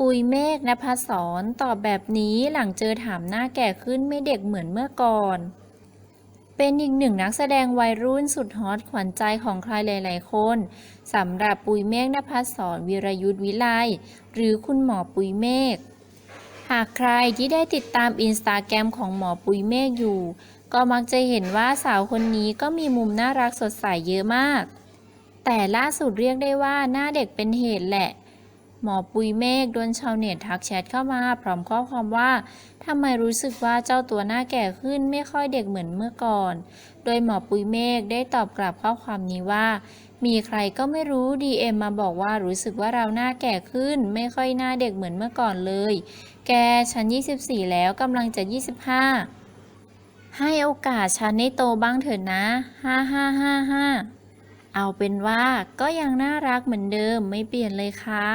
ปุยเมฆนภศรตอบแบบนี้หลังเจอถามหน้าแก่ขึ้นไม่เด็กเหมือนเมื่อก่อน เป็นอีกหนึ่งนักแสดงวัยรุ่นสุดฮอตขวัญใจของใครหลาย ๆ คนสำหรับปุยเมฆนภศรวีรยุทธวิไลหรือคุณหมอปุยเมฆหากใครที่ได้ติดตามอินสตาแกรมของหมอปุยเมฆอยู่ ก็มักจะเห็นว่าสาวคนนี้ก็มีมุมน่ารักสดใสเยอะมาก แต่ล่าสุดเรียกได้ว่าหน้าเด็กเป็นเหตุแหละ หมอปุยเมฆโดนชาวเน็ตทักแชทเข้ามาพร้อมข้อความว่าทำไมรู้สึกว่าเจ้าตัวหน้าแก่ขึ้นไม่ค่อยเด็กเหมือนเมื่อก่อน โดยหมอปุยเมฆได้ตอบกลับข้อความนี้ว่า มีใครก็ไม่รู้ DM มมาบอกว่ารู้สึกว่าเราหน้าแก่ขึ้น ไม่ค่อยหน้าเด็กเหมือนเมื่อก่อนเลย แกฉัน 24 แล้วกำลังจะ 25 ให้โอกาสฉันได้โตบ้างเถอะนะ 5555 เอาเป็นว่าก็ยังน่ารักเหมือนเดิมไม่เปลี่ยนเลยค่ะ